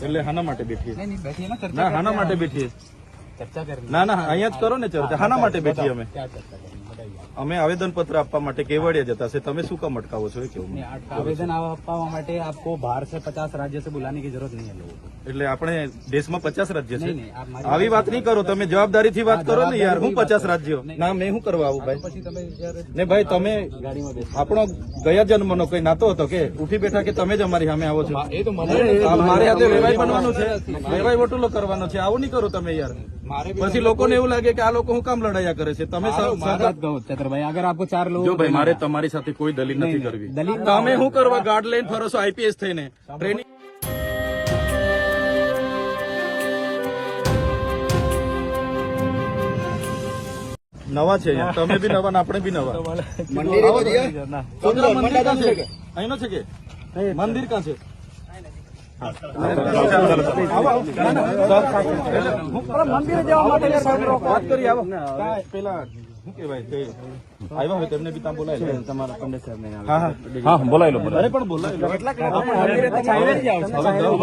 એટલે હાના માટે બેઠી ના હાના માટે બેઠી ચર્ચા કરી ના ના અહિયાં જ કરો ને ચર્ચા. હાના માટે બેઠી અમે. અમે આવેદનપત્ર આપવા માટે કેવડિયા જતા છે. તમે શું કામ અટકાવો છો કેવું? આવેદન આપવા માટે આપકો બહાર સે પચાસ રાજ્ય સે બુલાને કી જરૂરત નહીં એટલે આપણે દેશમાં પચાસ રાજ્ય છે? આવી વાત નહીં કરો. તમે જવાબદારીથી વાત કરો ને યાર. હું પચાસ રાજ્યો? ના મેં શું કરવા આવું ભાઈ? ને ભાઈ તમે આપણો ગયા જન્મનો કઈ નાતો હતો કે? ઉઠી બેઠા કે તમે જ અમારી સામે આવો છો? મારે વેવાય બનવાનું છે. વેવાય વટુલો કરવાનો છે. આવું નહીં કરો તમે યાર. પછી લોકોને એવું લાગે કે આ લોકો હું કામ લડાયા કરે છે? તમે છત્રભાઈ અગર આપકો ચાર લોકો ભાઈ મારે તમારી સાથે કોઈ દલીલ નથી કરવી. દલીલ તમે શું કરવા. ગાર્ડ લઈને ફરો છો આઈપીએસ થઈને? ટ્રેનિંગ નવા છે તમે બી નવા આપણે બી નવા. મંદિર મંદિર કાં? છે મંદિરે જવા માટે વાત કરી આવો પેલા શું કહેવાય તે આવ્યા હોય તેમને બી ત્યાં બોલાય તમારા પંડિત સાહેબ હા હા. લો અરે પણ બોલાય લો. હવે દસ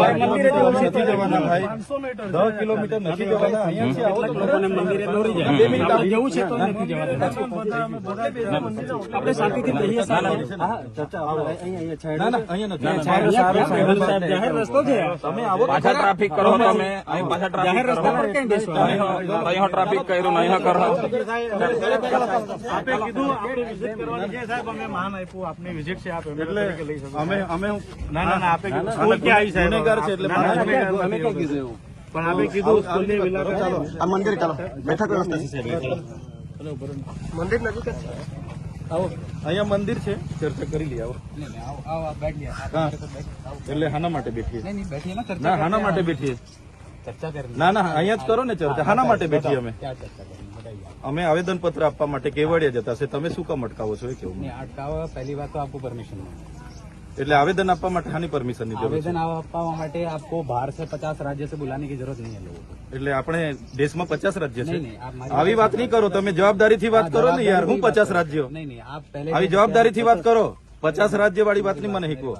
બાર કિલોમીટર નથી જવાના ભાઈ. દસ કિલોમીટર નથી જવાના. અહીંયાથી આવો તો ખરા. બે આપણે શાંતિથી કહીએ ના, ના, અહીંયા નથી. જાહેર રસ્તો છે. તમે આવો પાછા ટ્રાફિક કરો તમે. પાછા ટ્રાફિક કરો. ટ્રાફિક કર્યું નહીં કરો. મંદિર ચાલો. બેઠક વ્યવસ્થા છે અહીંયા મંદિર છે. ચર્ચા કરી લઈએ એટલે હાના માટે બેઠીએ. ના હાના માટે બેઠીએ. ના ના અહીંયા જ કરો ને ચર્ચા. હાના માટે બેઠીએ અમે. અમે આવેદનપત્ર આપવા માટે કેવડિયા જતા છે. તમે શું કામ અટકાવો છો કેવું? અટકાવવા પહેલી વાત તો આપકો પરમિશન એટલે આવેદન આપવા માટે ખાની પરમિશનની આવેદન આપવા માટે આપકો બહાર સે પચાસ રાજ્ય સે બુલાને કી જરૂરત નહીં એટલે આપણે દેશમાં પચાસ રાજ્ય છે? આવી વાત નહીં કરો તમે જવાબદારીથી વાત કરો ને યાર હું પચાસ રાજ્યો. નહીં નહીં આપ પહેલે આવી જવાબદારીથી વાત કરો. પચાસ રાજ્ય વાળી વાત વાતની મને શીખવો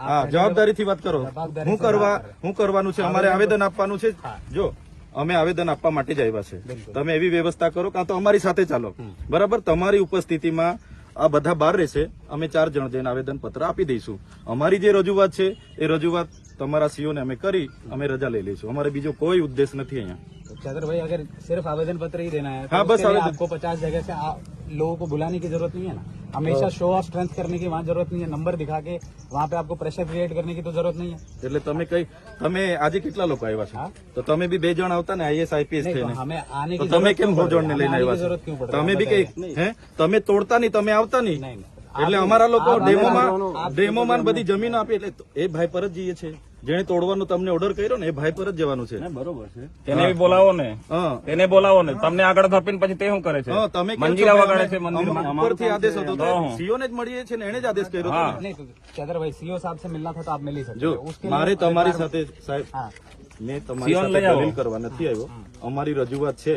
હા જવાબદારીથી વાત કરો. હું કરવા હું કરવાનું છે અમારે આવેદન આપવાનું છે. જો અમે આવેદન આપવા માટે જ આવ્યા છે. તમે એવી વ્યવસ્થા કરો કાં તો અમારી સાથે ચાલો. બરાબર? તમારી ઉપસ્થિતિમાં આ બધા બહાર રહેશે. અમે ચાર જણ જઈને આવેદન પત્ર આપી દઈશું. અમારી જે રજૂઆત છે એ રજૂઆત તમારા સીઓને અમે કરી અમે રજા લઈ લઈશું. અમારે બીજો કોઈ ઉદ્દેશ નથી અહીંયા. चंद्र भाई अगर सिर्फ आवेदन पत्र ही देना है तो हाँ, बस उसके लिए आवेदन- आपको पचास जगह से आ- लोगों को बुलाने की जरूरत नहीं है ना हमेशा शो ऑफ स्ट्रेंथ करने की वहाँ जरूरत नहीं है नंबर दिखा के वहाँ पे आपको प्रेशर क्रिएट करने की तो जरूरत नहीं है એટલે તમે કઈ તમે આજે કેટલા લોકો આવ્યા છો તો તમે બી બે જણ આવતા ને આઈએસ આઈપીએસ नहीं, तो થઈને हमें आने તો की તમે जरूरत કેમ क्यों पड़ ભોજન ને रही है? લઈને हमें आने આવ્યા की जरूरत क्यों છો पड़ रही है? તમે બી કઈ હે તમે તોડતા નહીં તમે આવતા નહીં नहीं, नहीं। એટલે અમારા લોકો आप- ડેમોમાં आप- ડેમોમાં બધી જમીન આપી એટલે તો એ ભાઈ પર જ જઈએ છે જેને તોડવાનો તમને ઓર્ડર કર્યો ને એ ભાઈ પર જ જવાનું છે. બરોબર તેને બી બોલાવો ને. તેને બોલાવો ને. તમને આગળ ધપીને પછી તે શું કરે છે? તમે મંજીરા વગાડે છે ઉપરથી આદેશ હતો. સીઓ ને જ મળીએ છીએ ને એને જ આદેશ કર્યો હતો સીઓ સાહેબ સે મિલના થા આપ મિલી શકો જો મારે તમારી સાથે સાહેબ મેં તમારી સાથે દલીલ કરવા નથી આવ્યો. અમારી રજૂઆત છે.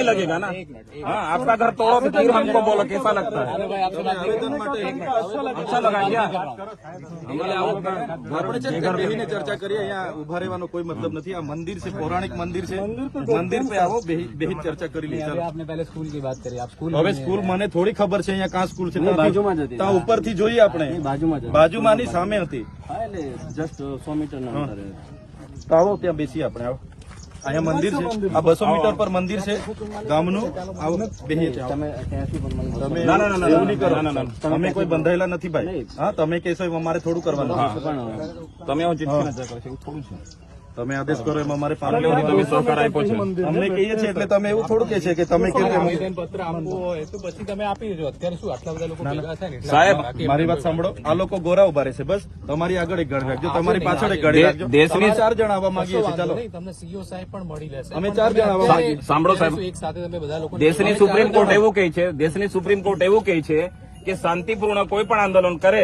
नहीं लगेगा ना हाँ आपका घर तोड़ो तो फिर हमको बोलो कैसा लगता है अरे भाई आपसे बात नहीं આવેદન માટે अच्छा लगा क्या આપણે છે ને બેહીને ચર્ચા કરીએ અહીંયા ઉભા રહેવાનો કોઈ મતલબ નથી આ મંદિર છે પૌરાણિક મંદિર છે મંદિર पे આવો બેહી બેહી ચર્ચા કરી લઈએ अभी ચાલો आपने पहले स्कूल की बात करी आप स्कूल હવે સ્કૂલ મને થોડી ખબર છે અહીંયા કાં સ્કૂલ છે ત્યાંથી- ત્યાં ઉપરથી જોઈએ આપણે બાજુમાં જ બાજુમાંની સામે હતી હા એટલે જસ્ટ સો મીટર ના અંતરે તો આવો ત્યાં બેસીએ આપણે આવો અહીંયા મંદિર છે. આ બસો મીટર પર મંદિર છે. ગામનું. આવો. બેહીએ તમે ના, ના, એવું નહીં કરો. ના, ના, ના. કોઈ બંધાયેલા નથી ભાઈ. હા તમે કહેશો એમ અમારે થોડું કરવાનું તમે આવું કરો છો એવું થોડું છે. તમે આદેશ કરો એમાં અમારે પાલન તમે સહકાર આપ્યો છે અમને કહીએ છીએ એટલે તમે એવું થોડું કે છે કે તમે કેમ પત્ર આપવું હોય તો પછી તમે આપી દેજો અત્યારે શું આટલા બધા લોકો ભેગા થાય ને સાહેબ, મારી વાત સાંભળો આ લોકો ગોરા ઊભા રહેશે બસ તમારી આગળ એક ગાડી રાખજો તમારી પાછળ એક ગાડી દે- રાખજો દેશની- ચાર જણ આવવા માંગીએ છીએ ચાલો તમને સીઓ સાહેબ પણ મળી લેશે અમે ચાર જણ આવવા. સાંભળો સાહેબ. એક સાથે તમે બધા લોકો દેશની સુપ્રીમ કોર્ટ એવું કહે છે દેશની સુપ્રીમ કોર્ટ એવું કહે છે કે શાંતિપૂર્ણ કોઈ પણ આંદોલન કરે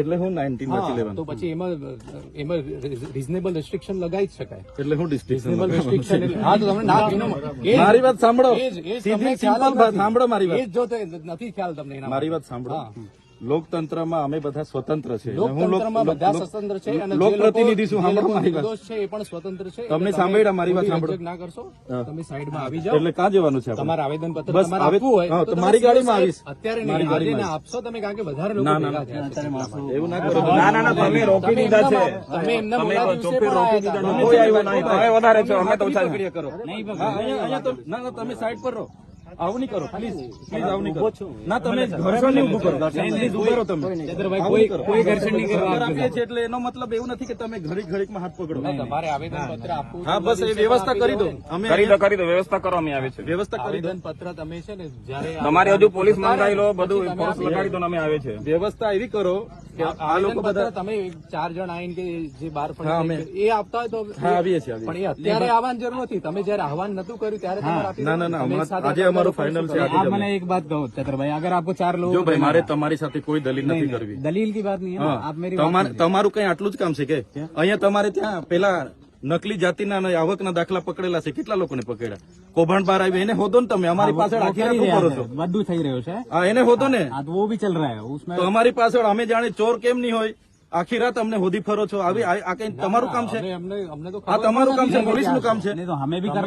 એટલે હું નાઇન્ટીન નથી લેવાનું. તો પછી એમાં એમાં રીઝનેબલ રિસ્ટ્રિક્શન લગાવી જ શકાય. એટલે હું ડિસ્ટ્રિક્શન રિઝનેબલ રિસ્ટ્રિક્શન હા તો તમને ના મારી વાત સાંભળો. સીધી સિમ્પલ. સાંભળો મારી વાત. જો નથી ખ્યાલ તમને મારી વાત સાંભળો. લોકતંત્રમાં અમે બધા સ્વતંત્ર છે. અને હું લોક- લોકતંત્રમાં બધા સ્વતંત્ર છે અને લોકપ્રતિનિધિ શું સાંભળો મારી વાત. છે એ પણ સ્વતંત્ર છે. તમને સાંભળ્યા મારી વાત સાંભળો. ના કરશો. તમે સાઈડમાં આવી જાઓ. એટલે ક્યાં જવાનું છે આપણે? તમારા આવેદન પત્ર બસ આપવું હોય તો મારી ગાડીમાં આવીશ. અત્યારે મારી નહીં ગાડીમાં આપશો તમે કારણ કે વધારે લોકો ના, ના, ભેગા થયા એવું ના કરો. ના ના ના તમે રોકી દીધા છે. તમે એમને મોડા દિવસે પણ રોકી દીધા કોઈ આવ્યું નહીં. તમે વધારે છો. અમે તો કરો. હા, અહીંયા અહીંયા તો ના ના તમે સાઈડ પર રહો. આવું નહીં કરો પ્લીઝ પ્લીઝ આવું નહીં કરો. ના તમે ઘર્ષણ નહીં ઉભું કરો. પ્લીઝ ઊભા રહો તમે. કોઈ- કોઈ ઘર્ષણ નહીં કરવા આપીએ છીએ એટલે એનો મતલબ એવું નથી કે તમે ઘડીક ઘડીકમાં હાથ પકડો. તમારે આવેદન પત્ર આપવું હા બસ એ વ્યવસ્થા કરી દો. અમે કરી દો કરી દો વ્યવસ્થા કરો અમે આવે છે. વ્યવસ્થા કરી દો. પત્ર તમે છે ને જયારે તમારે હજુ પોલીસ મંગાવી લો બધું ફોર્સ લગાડી દો અમે આવે છે. વ્યવસ્થા એવી કરો આ લોકો બધા તમે ચાર જણ આવીને કે જે બહાર પણ એ આપતા હોય તો આવીએ છીએ પણ એ અત્યારે આવવાની જરૂર નથી. તમે જયારે આહવાન નતું કર્યું ત્યારે ના ના ના આજે અમારો ફાઇનલ છે આપ મને એક વાત કહો ચક્રભાઈ અગર આપકો ચાર લોકો ભાઈ મારે તમારી સાથે કોઈ દલીલ નથી કરવી. દલીલ કી વાત નહીં આપ મેરી તમારું કઈ આટલું જ કામ છે કે? અહીંયા તમારે ત્યાં પેલા નકલી જાતિના આવકના દાખલા પકડેલા છે. કેટલા લોકોને પકડ્યા? કૌભાંડ બહાર આવી એને હોદો ને તમે. અમારી પાછળ આખી રાત ઊભો છો. બધું થઈ રહ્યું છે. એને હોદો ને. વો ભી ચલ રહા તો અમારી પાછળ અમે જાણે ચોર કેમ નહીં હોય? આખી રાત અમને હોદી ફરો છો. આવી આ કઈ તમારું કામ છે? આ તમારું કામ છે પોલીસનું કામ છે.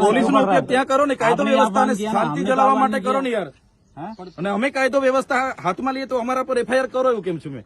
પોલીસ નો ઉપયોગ ત્યાં કરો ને. કાયદો વ્યવસ્થા શાંતિ જલાવવા માટે કરો ને યાર. અને અમે કાયદો વ્યવસ્થા હાથમાં લઈએ તો અમારા પર એફઆઈઆર કરો એવું કેમ છું મેં?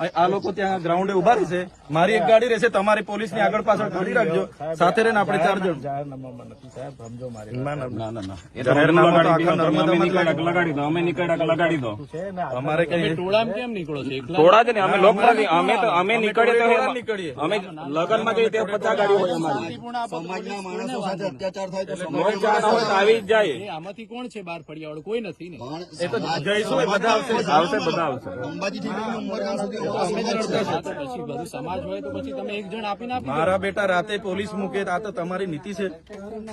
આ આ લોકો ત્યાં ગ્રાઉન્ડે ઊભા રહેશે મારી એક ગાડી રહેશે તમારી પોલીસની આગળ પાછળ ગાડી રાખજો. સાથે રહીને આપણે ચાર જણ. જાહેરનામામાં નથી સાહેબ સમજો મારી ના ના ના લગાડી દો, અમે નીકળ્યા લગાડી દો. અમારે કઈ ટોળામાં કેમ નીકળો છો? ટોળા જ ને અમે લોકો અમે તો અમે નીકળીએ તો નીકળીએ. અમે લગનમાં જઈએ ત્યાં પચાસ ગાડી હોય અમારી. સમાજના માણસો સાથે અત્યાચાર થાય તો મોરચા હોય તો આવી જ જાય. આમાંથી કોણ છે બાર ફળિયાવાળું કોઈ નથી ને. એ તો જઈશું બધા આવશે. આવશે બધા આવશે. ઉમરગામ સુધી પછી બધું સમાજ હોય તો પછી તમે એક જણ આપીને આપી મારા બેટા રાતે પોલીસ મૂકે આ તો તમારી નીતિ છે.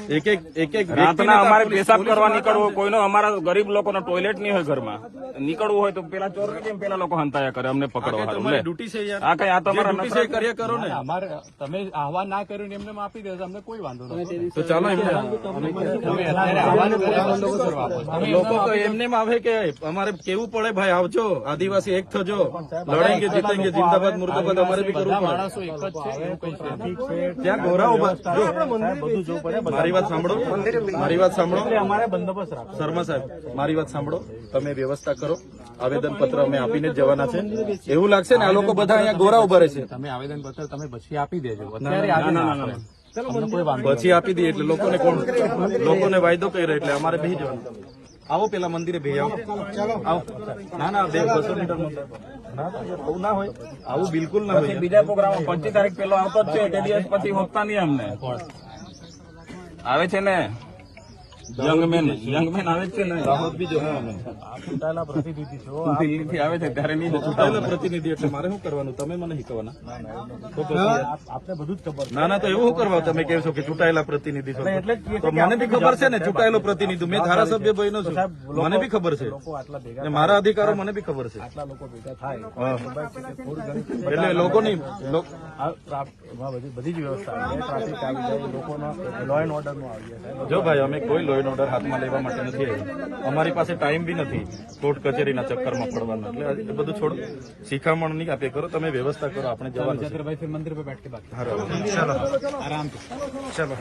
એક એક એક એક રાતના અમારે પેશાબ કરવા નીકળવું કોઈનો અમારા ગરીબ લોકોનો ટોયલેટ નહીં હોય ઘરમાં. નીકળવું હોય તો પેલા ચોર કેમ પેલા લોકો હંતાયા કરે અમને પકડવા તમારી ડ્યુટી છે યાર. આ કઈ આ તમારા ડ્યુટી છે કર્યા કરો ને. અમારે તમે આહવાન ના કર્યું ને એમને આપી દે અમને કોઈ વાંધો નથી. તો ચાલો એમને? લોકો તો એમને એમ આવે કે અમારે કેવું પડે ભાઈ આવજો. આદિવાસી એક થજો. લડેંગે જીતેંગે જિંદાબાદ મુર્દાબાદ અમારે બી કરવું પડે. માણસો એક જ છે એવું કઈ છે ત્યાં ગોરા ઊભા જો, મારી વાત સાંભળો. મારી વાત સાંભળો. અમારે બંદોબસ્ત રાખો. શર્મા સાહેબ મારી વાત સાંભળો. તમે વ્યવસ્થા કરો. આવેદન પત્ર અમે આપીને જ જવાના છે. એવું લાગશે ને આ લોકો બધા અહીંયા ગોરા ઊભા રહેશે તમે આવેદન પત્ર તમે પછી આપી દેજો. અત્યારે પછી આપી દઈએ એટલે લોકોને કોણ લોકોને વાયદો કર્યો એટલે અમારે બેસી જવાનું. આવો પેલા મંદિરે ભેજ આવો. આવો. ના ના બે બસો મીટર આવું ના હોય. આવું બિલકુલ ના હોય. બીજા પ્રોગ્રામ પચીસ તારીખ પેલો આવતો જ છે તે દિવસ પછી હોતા નહીં અમને આવે છે ને? યંગમેન યંગમેન આવે છે ને દાહોદ બી જો ચૂંટાયેલા પ્રતિનિધિ છો. દિલ્હીથી આવે છે ત્યારે નહીં ચૂંટાયેલા પ્રતિનિધિ એટલે મારે શું કરવાનું? તમે મને શીખવાના તો પછી યાર. આપને બધું જ ખબર ના ના તો એવું કરવા? તમે કહો છો કે ચૂંટાયેલા પ્રતિનિધિ છો. તો મને બી ખબર છે ને ચૂંટાયેલો પ્રતિનિધિ. મેં ધારાસભ્ય બન્યો છું. મને બી ખબર છે. લોકો આટલા ભેગા ને મારા અધિકારો મને બી ખબર છે. આટલા લોકો ભેગા થાય. એટલે લોકોની બધી બધી જ વ્યવસ્થા ટ્રાફિક આવી જાય લોકોનો લો એન્ડ ઓર્ડરનું આવી જાય. જો ભાઈ અમે કોઈ લો ઓર્ડર હાથમાં લેવા માટે નથી આવ્યું. અમારી પાસે ટાઈમ બી નથી કોર્ટ કચેરીના ચક્કરમાં પડવાનો. એટલે એ બધું છોડ શિખામણ નહીં આપે કરો તમે વ્યવસ્થા કરો આપણે જવાનું છે. મંદિર પર બેઠ કે બાકી. ચલો.